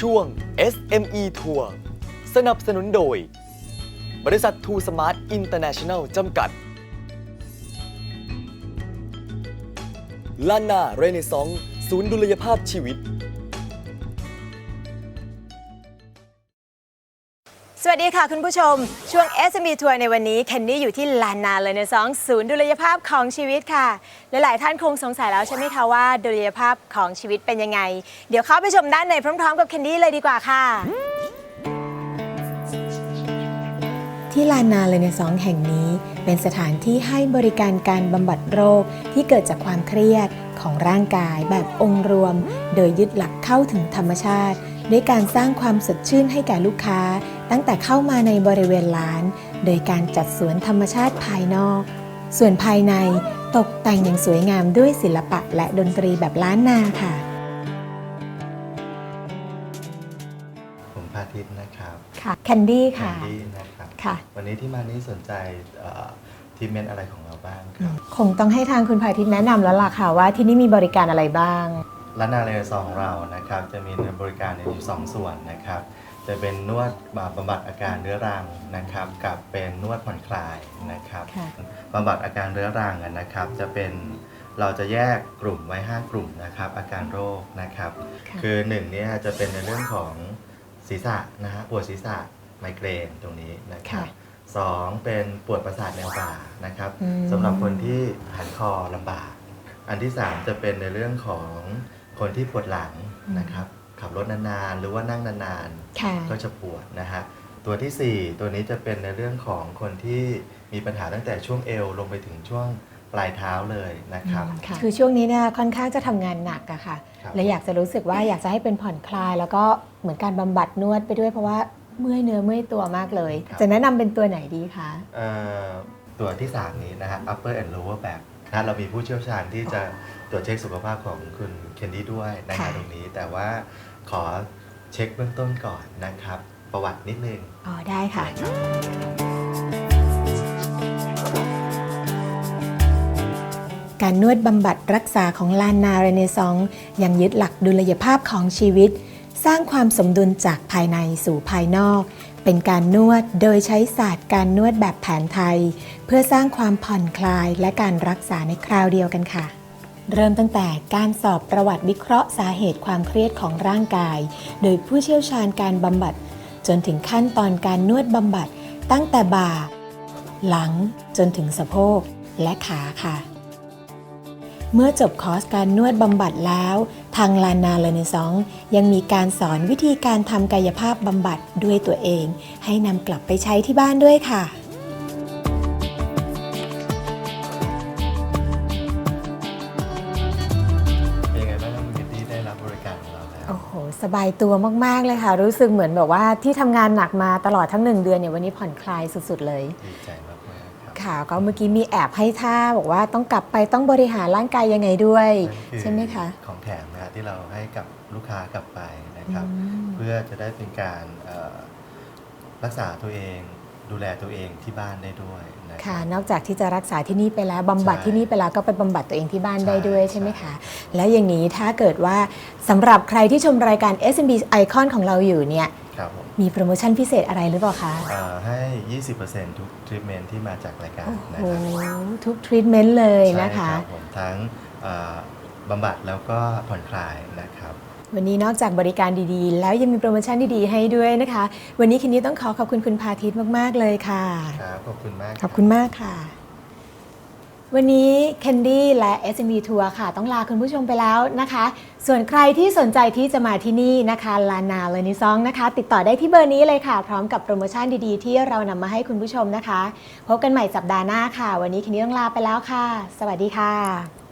ช่วง SME ทัวร์สนับสนุนโดย บริษัททูสมาร์ทอินเตอร์เนชั่นแนลจำกัดลานาเรเนซองศูนย์ดุลยภาพชีวิต วัสดีค่ะคุณผู้ชม ช่วง SME ทัวร์ในวันนี้เคนนี่อยู่ที่ลานนาเลยในซองศูนย์ดุลยภาพของชีวิตค่ะ หลายๆท่านคงสงสัยแล้วใช่ไหมคะว่าดุลยภาพของชีวิตเป็นยังไง เดี๋ยวเข้าไปชมด้านในพร้อม ๆ กับเคนนี่เลยดีกว่าค่ะ ที่ลานนาเลยในซองแห่งนี้เป็นสถานที่ให้บริการการบำบัดโรคที่เกิดจากความเครียดของร่างกายแบบองค์รวม โดยยึดหลักเข้าถึงธรรมชาติ ด้วยการสร้างความสดชื่นให้แก่ลูกค้า ตั้งแต่เข้ามาในบริเวณร้าน โดยการจัดสวนธรรมชาติภายนอก ส่วนภายในตกแต่งอย่างสวยงามด้วยศิลปะและดนตรีแบบล้านนาค่ะ ผมพาทิตย์นะครับค่ะแคนดี้แคนค่ะดี้นะครับค่ะ วันนี้ที่มานี้สนใจทีมเมนต์อะไรของเราบ้างครับ คงต้องให้ทางคุณภาทิตย์แนะนำแล้วล่ะค่ะว่าที่นี่มีบริการอะไรบ้าง ร้านนาเรซองของเรานะครับ จะมีบริการอยู่สองส่วนนะครับ จะเป็นนวดบำบัดอาการเรื้อรังนะครับ กับเป็นนวดผ่อนคลายนะครับค่ะบำบัดอาการเรื้อรังอะนะครับ จะเป็นเราจะแยกกลุ่มไว้ 5 กลุ่มนะครับ อาการโรคนะครับค่ะคือหนึ่งเนี่ยจะเป็นในเรื่องของศีรษะนะฮะปวดศีรษะไมเกรนตรงนี้นะครับค่ะสองเป็นปวดประสาทแนวบ่านะครับอืมสำหรับคนที่หันคอลำบาก อันที่สามจะเป็นในเรื่องของ คนที่ปวดหลังนะครับขับรถนานๆ หรือว่านั่งนานๆค่ะก็จะปวดนะฮะตัวทีสี่ 4 ตัวนี้จะเป็นในเรื่องของคนที่มีปัญหาตั้งแต่ช่วงเอวลงไปถึงช่วงปลายเท้าเลยนะครับ คือช่วงนี้เนี่ยค่อนข้างจะทำงานหนักอะค่ะครับเลยอยากจะรู้สึกว่าอยากจะให้เป็นผ่อนคลาย แล้วก็เหมือนการบำบัดนวดไปด้วยเพราะว่าเมื่อยเนื้อเมื่อยตัวมากเลย จะแนะนำเป็นตัวไหนดีคะเอ่อตัวที่ 3 นี้นะฮะ upper and lower back นะเรามีผู้เชี่ยวชาญที่จะตรวจเช็คสุขภาพของคุณเคนดี้ด้วยนะฮะค่ะ ตรงนี้ แต่ว่าขอเช็คเบื้องต้นก่อนนะครับ ประวัตินิดนึงอ๋อได้ค่ะการนวดบำบัดรักษาของลานนาเรเนซองส์ยังยึดหลักดุลยภาพของชีวิต สร้างความสมดุลจากภายในสู่ภายนอก เป็นการนวดโดยใช้ศาสตร์การนวดแบบแผนไทย เพื่อสร้างความผ่อนคลายและการรักษาในคราวเดียวกันค่ะ เริ่มตั้งแต่การสอบประวัติวิเคราะห์สาเหตุความเครียดของร่างกาย โดยผู้เชี่ยวชาญการบำบัด จนถึงขั้นตอนการนวดบำบัด ตั้งแต่บ่า หลังจนถึงสะโพกและขาค่ะ เมื่อจบคอร์สการนวดบำบัดแล้ว ทางลานาเลเนซองยังมีการสอนวิธีการทำกายภาพบำบัดด้วยตัวเอง ให้นำกลับไปใช้ที่บ้านด้วยค่ะเป็นยังไงบ้างครับคุณเคนดี้ได้รับบริการของเราแล้วโอ้โหสบายตัวมาก ๆ เลยค่ะ รู้สึกเหมือนแบบว่าที่ทำงานหนักมาตลอดทั้งหนึ่งเดือนเนี่ยวันนี้ผ่อนคลายสุด ๆ เลย ดีใจมากๆ ครับค่ะ ก็เมื่อกี้มีแอบให้ท่าบอกว่าต้องกลับไปต้องบริหารร่างกายยังไงด้วยนั่นอใช่ไหมคะ ของแถมนะฮะที่เราให้กับลูกค้ากลับไปนะครับ อืม เพื่อจะได้เป็นการเอ่อรักษาตัวเองดูแลตัวเองที่บ้านได้ด้วยนะคค่ะ รับ นอกจากที่จะรักษาที่นี่ไปแล้วบำบัดใช่ที่นี่ไปแล้วก็ไปบำบัดตัวเองที่บ้านใช่ได้ด้วยใช่ไหมใช่ คะ แล้วอย่างนี้ถ้าเกิดว่าสำหรับใครที่ชมรายการ SMB Icon ของเราอยู่เนี่ย ครับผมมีโปรโมชั่นพิเศษอะไรหรือเปล่าคะเอ่อให้ 20%ทุกทรีทเมนที่มาจากรายการโอ้นะโหครับทุกทรีทเมนต์เลยนะใช่คะรับผมทั้งเอ่อบำบัดแล้วก็ผ่อนคลายนะครับ วันนี้นอกจากบริการดีๆ แล้วยังมีโปรโมชั่นดีๆให้ด้วยนะคะ วันนี้คินนี้ต้องขอขอบคุณคุณพาทิตย์มากๆเลยค่ะ ครับ ขอบคุณมากขอบคุณมากค่ะ วันนี้แคนดี้และ SME ทัวร์ค่ะ ต้องลาคุณผู้ชมไปแล้วนะคะ ส่วนใครที่สนใจที่จะมาที่นี่นะคะลานาเลนิซองนะคะ ติดต่อได้ที่เบอร์นี้เลยค่ะ พร้อมกับโปรโมชั่นดีๆ ที่เรานำมาให้คุณผู้ชมนะคะ พบกันใหม่สัปดาห์หน้าค่ะ วันนี้แคนดี้ต้องลาไปแล้วค่ะ สวัสดีค่ะ